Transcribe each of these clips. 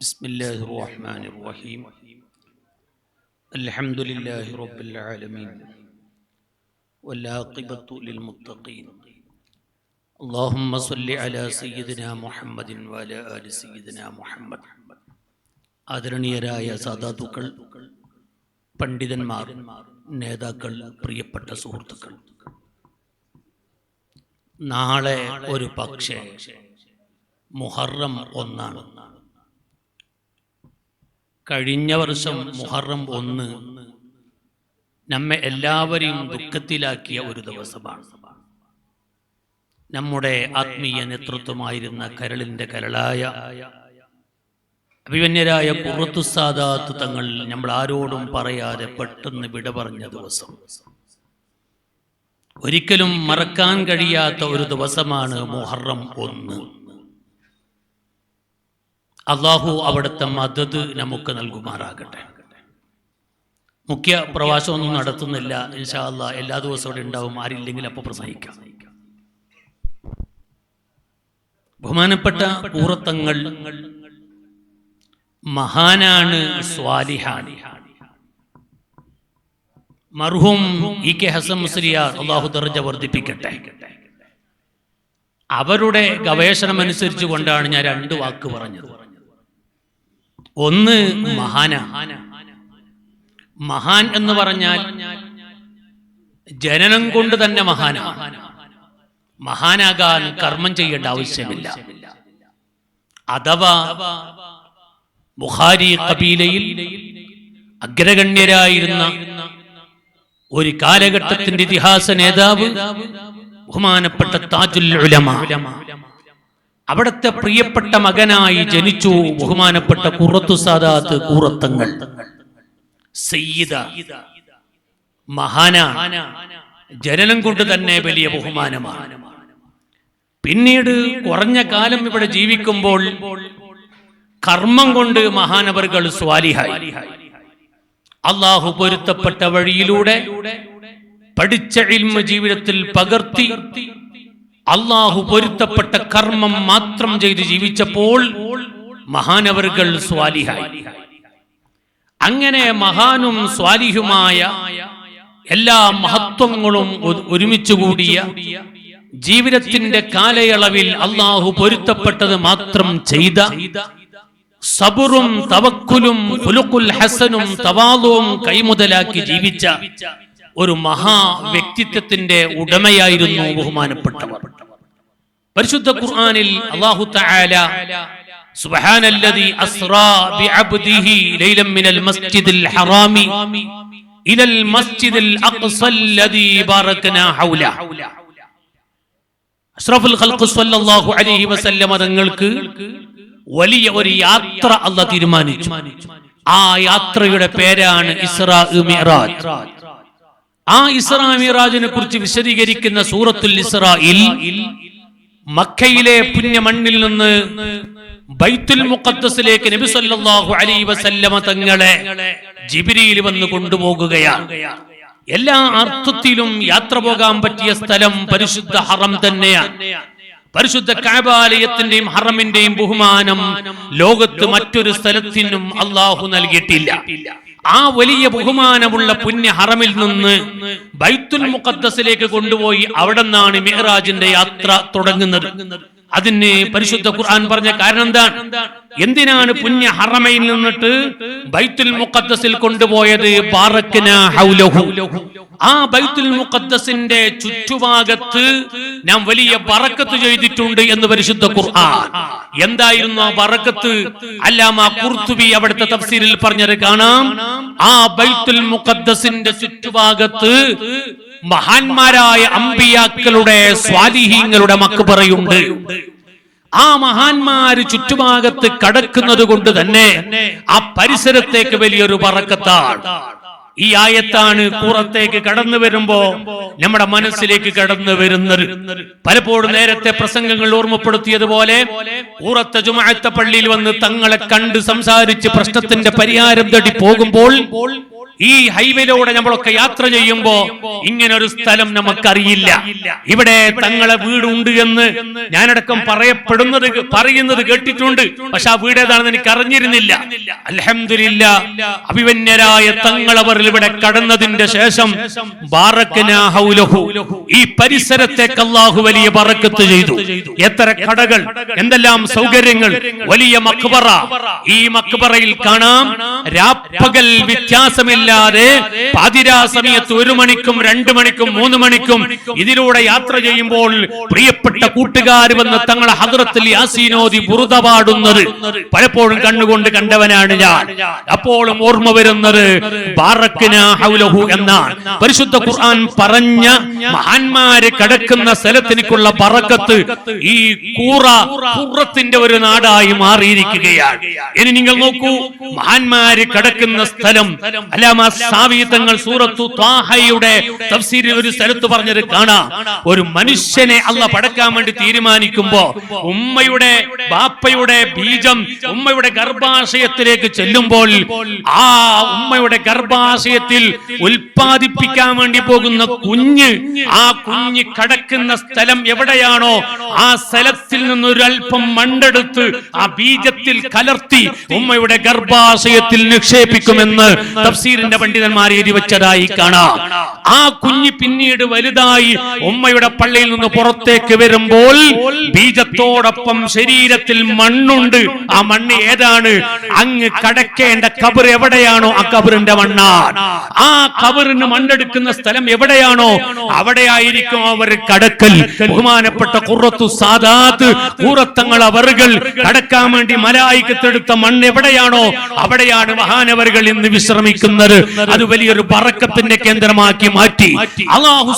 بسم الله الرحمن الرحيم الحمد لله رب العالمين والعاقبة للمتقين اللهم صل على سيدنا محمد وعلى آل سيدنا محمد ആദരണീയരായ സാധാതുക്കൾ പണ്ഡിതന്മാർ നേതാക്കൾ പ്രിയപ്പെട്ട സുഹൃത്തുക്കൾ നാളെ ഒരു പക്ഷേ മുഹറം ഒന്നാണ് കഴിഞ്ഞ വർഷം മുഹറം ഒന്ന് നമ്മെ എല്ലാവരെയും ദുഃഖത്തിലാക്കിയ ഒരു ദിവസമാണ്. നമ്മുടെ ആത്മീയ നേതൃത്വമായിരുന്ന കരളിന്റെ കരളായ അഭിമന്യരായ പുറത്തു സാദാത്ത് തങ്ങൾ നമ്മൾ ആരോടും പറയാതെ പെട്ടെന്ന് വിട പറഞ്ഞ ദിവസം. ഒരിക്കലും മറക്കാൻ കഴിയാത്ത ഒരു ദിവസമാണ് മുഹറം ഒന്ന്. അള്ളാഹു അവിടുത്തെ മദത് നമുക്ക് നൽകുമാറാകട്ടെ. മുഖ്യ പ്രവാസമൊന്നും നടത്തുന്നില്ല. ഇൻഷാ അല്ലാ എല്ലാ ദിവസവും അവിടെ ഉണ്ടാവും. ആരില്ലെങ്കിൽ അപ്പോൾ പ്രസംഗിക്കാം. ബഹുമാനപ്പെട്ട കൂറത്തങ്ങൾ മഹാനാണ് സ്വാലിഹാണ് മർഹും ഇ കെ ഹസൻ മുസ്ലിയാർ അള്ളാഹു ദർജ വർദ്ധിപ്പിക്കട്ടെ. അവരുടെ ഗവേഷണം അനുസരിച്ച് കൊണ്ടാണ് ഞാൻ രണ്ട് വാക്ക് പറഞ്ഞത്. ഒന്ന് മഹാന. മഹാൻ എന്ന് പറഞ്ഞാൽ ജനനം കൊണ്ട് തന്നെ മഹാന. മഹാനാകാൻ കർമ്മം ചെയ്യേണ്ട ആവശ്യമില്ല. അഥവാ ബുഹാരി കബീലയിൽ അഗ്രഗണ്യരായിരുന്ന ഒരു കാലഘട്ടത്തിന്റെ ഇതിഹാസ നേതാവ് ബഹുമാനപ്പെട്ട താജുൽ ഉലമ. അവിടുത്തെ പ്രിയപ്പെട്ട മകനായി ജനിച്ചു. ബഹുമാനപ്പെട്ട കുറത്തു സാദാത്ത് കൂറത്തങ്ങൾ സയ്യിദ മഹാന ജനനം കൊണ്ട് തന്നെ വലിയ ബഹുമാനമാണ്. പിന്നീട് കുറഞ്ഞ കാലം ഇവിടെ ജീവിക്കുമ്പോൾ കർമ്മം കൊണ്ട് മഹാനവറുകൾ സ്വാലിഹായി. അള്ളാഹു പൊരുത്തപ്പെട്ട വഴിയിലൂടെ പഠിച്ച ഇൽമ ജീവിതത്തിൽ പകർത്തി അള്ളാഹു പൊരുത്തപ്പെട്ട കർമ്മം മാത്രം ചെയ്ത് ജീവിച്ചപ്പോൾ മഹാനവറുകൾ സ്വാലിഹായി. അങ്ങനെ മഹാനും സ്വാലിഹുമായ എല്ലാ മഹത്വങ്ങളും ഒരുമിച്ചു കൂടിയ ജീവിതത്തിന്റെ കാലയളവിൽ അള്ളാഹു പൊരുത്തപ്പെട്ടത് മാത്രം ചെയ്ത സബുറും തവക്കുലും ഫുലുക്കുൽ ഹസനും തവാദവും കൈമുതലാക്കി ജീവിച്ച ഒരു മഹാ വ്യക്തിത്വത്തിന്റെ ഉടമയായിരുന്നു ബഹുമാനപ്പെട്ടവർ. പരിശുദ്ധ ഖുർആനിൽ അല്ലാഹു തആല സുബ്ഹാനല്ലദീ അസ്റാ ബിഅബ്ദിഹി ലൈലൻ മിനൽ മസ്ജിദിൽ ഹറാമി ഇലൽ മസ്ജിദിൽ അഖ്സല്ലദി ബാറക്നാ ഹൗല. അഷ്റഫുൽ ഖൽഖ് സ്വല്ലല്ലാഹു അലൈഹി വസല്ലമ തങ്ങൾക്ക് വലിയ ഒരു യാത്ര അല്ല തീരുമാനിച്ചു. ആ യാത്രയുടെ പേരാണ് ഇസ്രാ മിറാജ്. ആ ഇസ്രാ മിറാജിനെ കുറിച്ച് വിശദീകരിക്കുന്ന സൂറത്തുൽ ഇസ്രായിൽ മക്കയിലെ പുണ്യമണ്ണിൽ നിന്ന് ബൈത്തുൽ മുഖദ്ദസിലേക്ക് നബി സല്ലല്ലാഹു അലൈഹി വസല്ലമ തങ്ങളെ ജിബ്രീൽ വന്ന് കൊണ്ടുപോകുകയാണ് എല്ലാ അർത്ഥത്തിലും യാത്ര പോകാൻ പറ്റിയ സ്ഥലം പരിശുദ്ധ ഹറം തന്നെയാണ് പരിശുദ്ധ കാബാലയത്തിന്റെയും ഹറമിന്റെയും ബഹുമാനം ലോകത്ത് മറ്റൊരു സ്ഥലത്തിനും അള്ളാഹു നൽകിയിട്ടില്ല. ആ വലിയ ബഹുമാനമുള്ള പുണ്യ ഹറമിൽ നിന്ന് ബൈത്തുൽ മുഖദ്ദസിലേക്ക് കൊണ്ടുപോയി അവിടെ നിന്നാണ് മെഹ്റാജിന്റെ യാത്ര തുടങ്ങുന്നത്. അതിന് പരിശുദ്ധ ഖുർആൻ പറഞ്ഞ കാരണം എന്താണ്? എന്തിനാണ് പുണ്യ ഹറമയിൽ നിന്നിട്ട് ബൈത്തുൽ മുഖദ്ദസിൽ കൊണ്ടുപോയത്? ആ ബൈത്തുൽ മുഖദ്ദസിന്റെ ചുറ്റുഭാഗത്ത് ഞാൻ വലിയ ബറക്കത്ത് ചെയ്തിട്ടുണ്ട് എന്ന് പരിശുദ്ധ ഖുർആൻ. എന്തായിരുന്നു ആ ബറക്കത്ത്? അല്ലാമ കുർത്തുബി അവിടുത്തെ തഫ്സീരിൽ പറഞ്ഞത് കാണാം. ആ ബൈത്തുൽ മുഖദ്ദസിന്റെ ചുറ്റുഭാഗത്ത് മഹാന്മാരായ അമ്പിയാക്കളുടെ സ്വാലിഹീങ്ങളുടെ മക്ബറയുണ്ട് ആ മഹാന്മാര് ചുറ്റുഭാഗത്ത് കടക്കുന്നത് കൊണ്ട് തന്നെ ആ പരിസരത്തേക്ക് വലിയൊരു പറക്കത്താണ് ഈ ആയത്താണ് പുറത്തേക്ക് കടന്നു വരുമ്പോ നമ്മുടെ മനസ്സിലേക്ക് കടന്നു വരുന്നത്. പലപ്പോഴും നേരത്തെ പ്രസംഗങ്ങൾ ഓർമ്മപ്പെടുത്തിയതുപോലെ കൂറത്തെ ജുമാഅത്തെ പള്ളിയിൽ വന്ന് തങ്ങളെ കണ്ട് സംസാരിച്ച് പ്രശ്നത്തിന്റെ പരിഹാരം തേടി പോകുമ്പോൾ ഈ ഹൈവേയിലൂടെ നമ്മളൊക്കെ യാത്ര ചെയ്യുമ്പോ ഇങ്ങനെ ഒരു സ്ഥലം നമുക്കറിയില്ല. ഇവിടെ തങ്ങളെ വീടുണ്ട് എന്ന് ഞാനടക്കം പറയപ്പെടുന്നത് പറയുന്നത് കേട്ടിട്ടുണ്ട്. പക്ഷെ ആ വീട് ഏതാണെന്ന് എനിക്ക് അറിഞ്ഞിരുന്നില്ല. അലഹമില്ല അഭിമന്യരായ തങ്ങളവർ ഇവിടെ കടന്നതിന്റെ ശേഷം. ഈ പരിസരത്തേക്ക് അള്ളാഹു വലിയ പറക്കത്ത് ചെയ്തു. എത്ര കടകൾ എന്തെല്ലാം സൗകര്യങ്ങൾ വലിയ മക്ബറ. ഈ മക്ബറയിൽ കാണാം രാപ്പകൽ വ്യത്യാസമില്ലാതെ പാതിരാ സമയത്ത് ഒരു മണിക്കും രണ്ടു മണിക്കും മൂന്ന് മണിക്കും ഇതിലൂടെ യാത്ര ചെയ്യുമ്പോൾ പ്രിയപ്പെട്ട കൂട്ടുകാർ വന്ന് തങ്ങളെ ഹദ്രത്തിൽ യാസീനോദി ബുറുത പാടുന്നത് പലപ്പോഴും കണ്ണുകൊണ്ട് കണ്ടവനാണ് ഞാൻ. അപ്പോഴും ഓർമ്മ വരുന്നത് എന്ന പരിശുദ്ധ ഖുർആൻ പറഞ്ഞ മഹാന്മാര് കിടക്കുന്ന സ്ഥലത്തിനുള്ള പറക്കത്ത് ഈ കൂറ കുറത്തിന്റെ ഒരു നാടായി മാറിയിരിക്കുകയാണ്. ഇനി നിങ്ങൾ നോക്കൂ മഹാന്മാര് കിടക്കുന്ന സ്ഥലം അല്ലാമ സാവീതങ്ങൾ സൂറത്തു ത്വാഹയുടെ തഫ്സീരിൽ ഒരു സ്ഥലത്ത് പറഞ്ഞത് കാണാം. ഒരു മനുഷ്യനെ അല്ല പടക്കാൻ വേണ്ടി തീരുമാനിക്കുമ്പോ ഉമ്മയുടെ ബാപ്പയുടെ ബീജം ഉമ്മയുടെ ഗർഭാശയത്തിലേക്ക് ചെല്ലുമ്പോൾ ആ ഉമ്മയുടെ ഗർഭാശയത്തിൽ ഉൽപ്പാദിപ്പിക്കാൻ വേണ്ടി പോകുന്ന കുഞ്ഞ് ആ കുഞ്ഞ് കടക്കുന്ന സ്ഥലം എവിടെയാണോ ആ സ്ഥലത്തിൽ നിന്നൊരൽപ്പം മണ്ടെടുത്ത് ആ ബീജത്തിൽ കലർത്തി ഉമ്മയുടെ ഗർഭാശയത്തിൽ നിക്ഷേപിക്കുമെന്ന് തഫ്സീറിന്റെ പണ്ഡിതന്മാർ എഴുതി വെച്ചതായി കാണാം. ആ കുഞ്ഞ് പിന്നീട് വലുതായി ഉമ്മയുടെ പള്ളിയിൽ നിന്ന് പുറത്തേക്ക് വരുമ്പോൾ ബീജത്തോടൊപ്പം ശരീരത്തിൽ മണ്ണുണ്ട്. ആ മണ്ണ് ഏതാണ്? അങ്ങ് കടക്കേണ്ട കബർ എവിടെയാണോ? ആ കബറിന്റെ മണ്ണാണ്. ആ കബറിന് മണ്ണെടുക്കുന്ന സ്ഥലം എവിടെയാണോ? അവിടെയായിരിക്കും അവർ കടക്കൽ. ബഹുമാനപ്പെട്ട കുറത്തു സാദാത്ത് കൂറത്തങ്ങൾ അവറുകൾ കടക്കാൻ വേണ്ടി മലായിക്കത്തെടുത്ത മണ്ണ് എവിടെയാണോ? അവിടെയാണ് മഹാനവറുകൾ ഇന്ന് വിശ്രമിക്കുന്നത്. അത് വലിയൊരു പറക്കത്തിന്റെ കേന്ദ്രമാക്കി മാറ്റി. അള്ളാഹു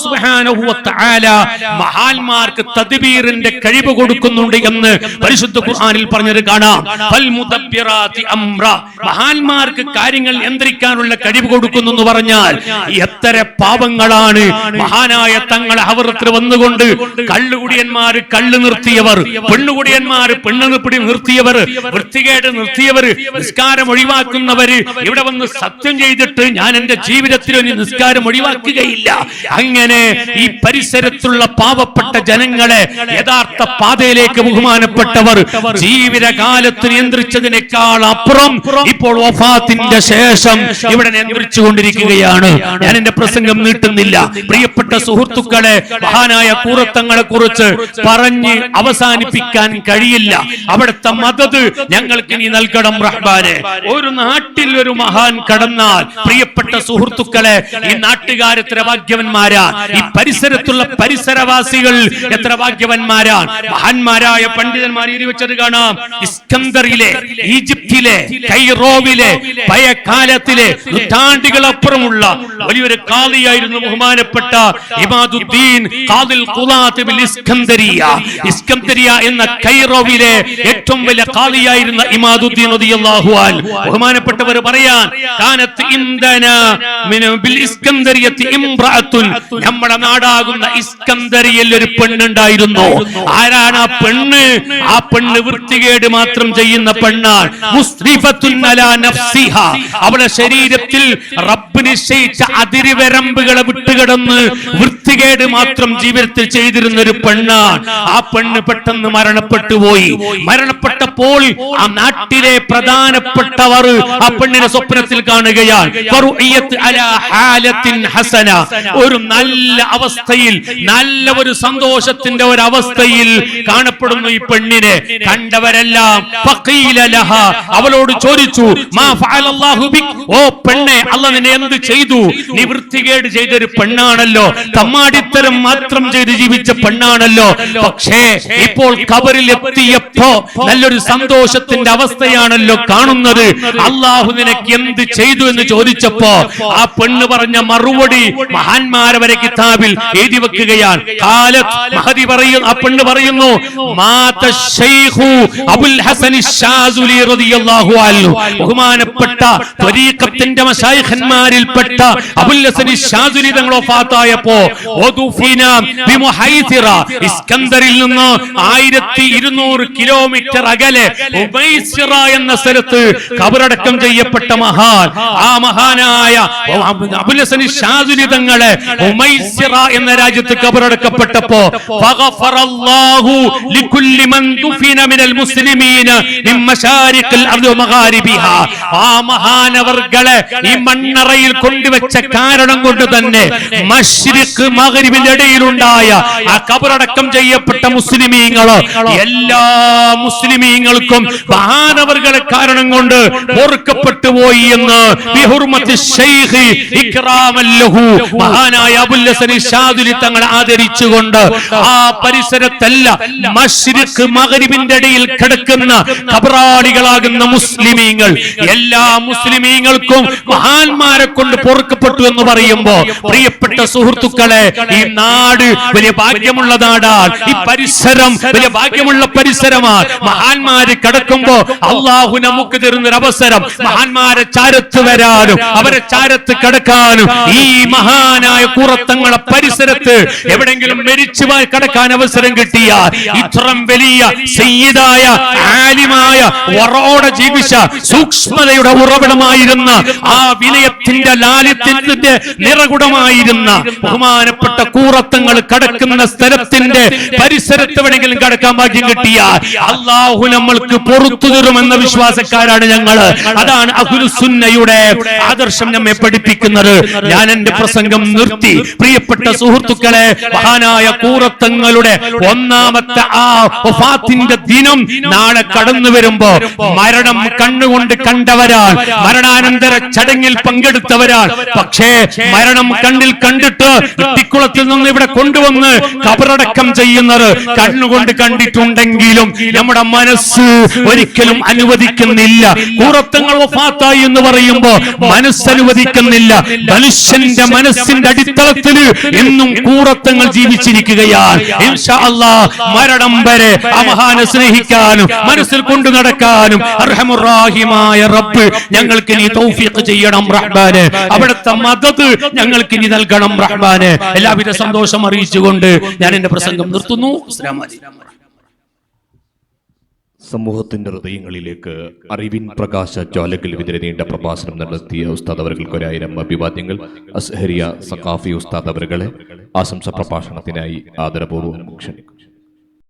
മഹാന്മാർക്ക് തദ്ബീറിന്റെ കഴിവ് കൊടുക്കുന്നുണ്ട് എന്ന് പരിശുദ്ധ ഖുർആനിൽ പറഞ്ഞത് കാണാം. മഹാന്മാർക്ക് കാര്യങ്ങൾ നിയന്ത്രിക്കാനുള്ള കഴിവ് കൊടുക്കുന്നു എന്ന് പറഞ്ഞാൽ എത്ര പാപങ്ങളാണ്. മഹാനായ തങ്ങൾ ഹവറത്തിൽ വന്നുകൊണ്ട് കള്ളുകുടിയന്മാർ കള്ളു നിർത്തിയവർ പെണ്ണുകുടിയന്മാർ പെണ്ണുപിടി നിർത്തിയവർ വൃത്തികേട് നിർത്തിയവർ നിസ്കാരം ഒഴിവാക്കുന്നവര് ഇവിടെ വന്ന് സത്യം ചെയ്തിട്ട് ഞാൻ എന്റെ ജീവിതത്തിൽ ഒരു നിസ്കാരം ഒഴിവാക്കുകയില്ല. അങ്ങനെ ഈ പരിസരത്തുള്ള പാവപ്പെട്ട ജനങ്ങളെ യഥാർത്ഥ പാതയിലേക്ക് ബഹുമാനപ്പെട്ടവർ ജീവിതകാലത്ത് നിയന്ത്രിച്ചതിനേക്കാൾ അപ്പുറം ഇപ്പോൾ വഫാത്തിന്റെ ശേഷം ഇവിടെ നിയന്ത്രിച്ചു കൊണ്ടിരിക്കുകയാണ് ഞാൻ എന്റെ പ്രസംഗം നീട്ടുന്നില്ല. പ്രിയപ്പെട്ട സുഹൃത്തുക്കളെ മഹാനായ കൂറത്തങ്ങളെ കുറിച്ച് പറഞ്ഞ് അവസാനിപ്പിക്കാൻ കഴിയില്ല. അവിടുത്തെ മദത് ഞങ്ങൾക്ക് ഇനി നൽകണം റഹ്ബാനെ ഒരു നാട്ടിൽ ഒരു മഹാൻ കടന്നാൽ പ്രിയപ്പെട്ട സുഹൃത്തുക്കളെ ഈ നാട്ടുകാരത്തിലെ ഭാഗ്യവന്മാരാ. ഈ പരിസരത്തുള്ള പരിസരവാസികൾ എത്ര ഭാഗ്യവന്മാരാണ്? മഹാന്മാരായ പണ്ഡിതന്മാർ എഴുതി വെച്ചത് കാണാം. ഇസ്കന്ദറിലെ ഈജിപ്തിലെ കൈറോവിലെ പഴയകാലത്തിലെ നൂറ്റാണ്ടുകളപ്പുറമുള്ള വലിയൊരു കാളിയായിരുന്നു ബഹുമാനപ്പെട്ട ഇമാദുദ്ദീൻ ഖാദിൽ ഖുലാത്ത് ഇസ്കന്ദരിയ. ഇസ്കന്ദരിയ എന്ന കൈറോവിലെ ഏറ്റവും വലിയ കാളിയായിരുന്ന ഇമാദുദ്ദീൻ റളിയല്ലാഹു അൻ ബഹുമാനപ്പെട്ടവർ പറയാൻ കാനത്ത് ഇന്ധന മിന ബിൽ ഇസ്കന്ദരിയത്തി ഇംറഅത്തുൻ. നമ്മുടെ നാടാകുന്ന ഇസ്കന്ദരിയയിൽ ഒരു പെണ്ണുണ്ടായിരുന്നു. ആരാണ് ആ പെണ്ണ്? ആ പെണ്ണ് വൃത്തികേട് മാത്രം ചെയ്യുന്ന പെണ്ണാണ്. അവളെ ശരീരത്തിൽ റബ്ബ് നിശ്ചയിച്ച അതിരിവരമ്പുകളെ വിട്ടുകിടന്ന് വൃത്തികേട് മാത്രം ജീവിതത്തിൽ ചെയ്തിരുന്ന ഒരു പെണ്ണാണ്. ആ പെണ്ണ് പെട്ടെന്ന് മരണപ്പെട്ടു പോയി. മരണപ്പെട്ടപ്പോൾ ആ നാട്ടിലെ പ്രധാനപ്പെട്ടവർ ആ പെണ്ണിനെ സ്വപ്നത്തിൽ കാണുകയാണ്. ഒരു നല്ല അവസ്ഥയിൽ നല്ല ഒരു സന്തോഷത്തിന്റെ ഒരവസ്ഥയിൽ കാണപ്പെടുന്നു ഈ പെണ്ണിനെ. കണ്ടവരെല്ലാം അവളോട് ചോദിച്ചു ഓ പെണ്ണെ അല്ല നിന്നെ എന്ത് ചെയ്തു? നീ വൃത്തികേട് ചെയ്തൊരു പെണ്ണാണല്ലോ. തമ്മാടിത്തരം മാത്രം ചെയ്ത് ജീവിച്ച പെണ്ണാണല്ലോ. പക്ഷേ ഇപ്പോൾ കബറിൽ എത്തിയപ്പോ നല്ലൊരു സന്തോഷത്തിന്റെ അവസ്ഥയാണല്ലോ കാണുന്നത്. അള്ളാഹു നിനക്ക് എന്ത് ചെയ്തു എന്ന് ചോദിച്ചപ്പോ ആ പെണ്ണ് പറഞ്ഞ മറുപടി മഹാന്മാരവരെ കിതാബിൽ എഴുതി വെക്കുകയാണ്. കാലത്ത് മഹദി പറയുന്നു ആ പെണ്ണ് പറയുന്നു മാത ശൈഖു അബുൽ ഹസൻ ഷാസുലി റളിയല്ലാഹു അൻഹു. ബഹുമാനപ്പെട്ട ത്വരീഖത്തിന്റെ മശായിഖന്മാരിൽപ്പെട്ട അബുൽ ഹസൻ ഷാസുലി തങ്ങൾ വഫാത്തായപ്പോ വദുഫിന ബിമുഹൈസിറ ഇസ്കന്ദറിൽ നിന്ന് ആയിരത്തി ഇരുന്നൂറ് കിലോമീറ്റർ അകലെ ഉബൈസിറ എന്ന സ്ഥലത്ത് കബറടക്കം ചെയ്യപ്പെട്ട മഹാൻ ആ മഹാനായ അബുൽ ഹസൻ ഷാസുലി തങ്ങളെ ഉമൈസിറ എന്ന രാജ്യത്ത് കബറടക്കപ്പെട്ടപ്പോ ആ മഹാനവർകളെ ഈ മണ്ണറയിൽ കൊണ്ടുവച്ച കാരണം കൊണ്ട് തന്നെ മശ്രിഖ് മഗ്രിബിന്റെ ഇടയിലുണ്ടായ ആ കബറടക്കം ചെയ്യപ്പെട്ട മുസ്ലിമീങ്ങൾ എല്ലാ മുസ്ലിമീങ്ങൾക്കും മഹാനവർകളെ കാരണം കൊണ്ട് ഓർക്കപ്പെട്ടു പോയി എന്ന് മഹാനായ അബുൽ ഹസൻ ഷാദുലി തങ്ങളെ ആദരിച്ചുകൊണ്ട് ആ പരിസരത്തല്ല മഷ്രിഖ് മഗ്രിബിന്റെ ഇടയിൽ കിടക്കുന്ന കബറാളികളാകുന്ന മുസ്ലിമീങ്ങൾ. എല്ലാ മുസ്ലിമീങ്ങൾക്കും മഹാന്മാരെ കൊണ്ട് പൊറുക്കപ്പെട്ടു എന്ന് പറയുമ്പോ പ്രിയപ്പെട്ട സുഹൃത്തുക്കളെ ഈ നാട് വലിയ ഭാഗ്യമുള്ള നാടാണ്. ഈ പരിസരം വലിയ ഭാഗ്യമുള്ള പരിസരമാണ്. മഹാന്മാര് കിടക്കുമ്പോ അള്ളാഹു നമുക്ക് തരുന്നൊരു അവസരം മഹാന്മാരെ ചാരത്ത് വരാനും അവരെ ചാരത്ത് കിടക്കാനും ഈ മഹാനായ കുറത്തങ്ങളെ പരിസരത്ത് എവിടെങ്കിലും മരിച്ചു പോയി കടക്കാൻ അവസരം കിട്ടിയ ഇത്രം വലിയ സയ്യിദായ ആലിമായ വറോടെ ജീവിച്ച സൂക്ഷ്മതയുടെ ഉറവിടമായിരുന്ന ആ വിനയത്തിന്റെ ലാലിത്യത്തിന്റെ നിറകുടമായിരുന്ന ബഹുമാനപ്പെട്ട കൂറത്തങ്ങൾ കടക്കുന്ന സ്ഥലത്തിന്റെ പരിസരത്ത് വേണമെങ്കിലും കടക്കാൻ ഭാഗ്യം കിട്ടിയ അള്ളാഹു നമ്മൾക്ക് പുറത്തു തരുമെന്ന വിശ്വാസക്കാരാണ് ഞങ്ങൾ അതാണ് അഹുലുസുന്നയുടെ ആദർശം നമ്മെ പഠിപ്പിക്കുന്നത്. ഞാൻ എന്റെ പ്രസംഗം നിർത്തി. പ്രിയപ്പെട്ട സുഹൃത്തുക്കളെ മഹാനായ കൂറത്തങ്ങളുടെ ഒന്നാമത്തെ ആ വഫാത്തിന്റെ ദിനം നാളെ കടന്നു വരുമ്പോ മരണം കണ്ണുകൊണ്ട് കണ്ടവരാൾ മരണാനന്തര ചടങ്ങിൽ പങ്കെടുത്തവരാൾ പക്ഷേ മരണം കണ്ണിൽ കണ്ടിട്ട് ഇട്ടിക്കുളത്തിൽ നിന്ന് ഇവിടെ കൊണ്ടുവന്ന് കബറടക്കം ചെയ്യുന്നത് കണ്ണുകൊണ്ട് കണ്ടിട്ടുണ്ടെങ്കിലും നമ്മുടെ മനസ്സ് ഒരിക്കലും അനുവദിക്കുന്നില്ല. കൂറത്തങ്ങൾ വഫാത്തായി എന്ന് പറയുമ്പോ മനസ്സനുവദിക്കുന്നില്ല മനുഷ്യന്റെ മനസ്സിന്റെ അടിത്തളത്തിൽ എന്നും കൂറത്തങ്ങൾ ജീവിച്ചിരിക്കുകയാണ് അല്ലാ മരണം വരെ ആ മഹാനെ സ്നേഹിക്കാനും മനസ്സിൽ കൊണ്ടു നടക്കാനും അർഹമുറാഹിമായ റബ്ബ് ഞങ്ങൾക്ക് നീ തൗഫീഖ് ചെയ്യണം റഹ്മാനെ. അവിടുത്തെ മദത് ഞങ്ങൾക്ക് നീ നൽകണം റഹ്മാനെ. എല്ലാവിധ സന്തോഷം അറിയിച്ചുകൊണ്ട് ഞാൻ എന്റെ പ്രസംഗം നിർത്തുന്നു. അസ്സലാമു അലൈക്കും. സമൂഹത്തിന്റെ ഹൃദയങ്ങളിലേക്ക് അറിവിൻ പ്രകാശ ജ്വാലകൾ വിതര നീണ്ട പ്രഭാഷണം നടത്തിയ ഉസ്താദ് അവർക്ക് ഒരായിരം അഭിവാദ്യങ്ങൾ. അസ്ഹരിയ സഖാഫി ഉസ്താദ് അവരുകളെ ആശംസ പ്രഭാഷണത്തിനായി ആദരപൂർവം ക്ഷണിക്കുന്നു.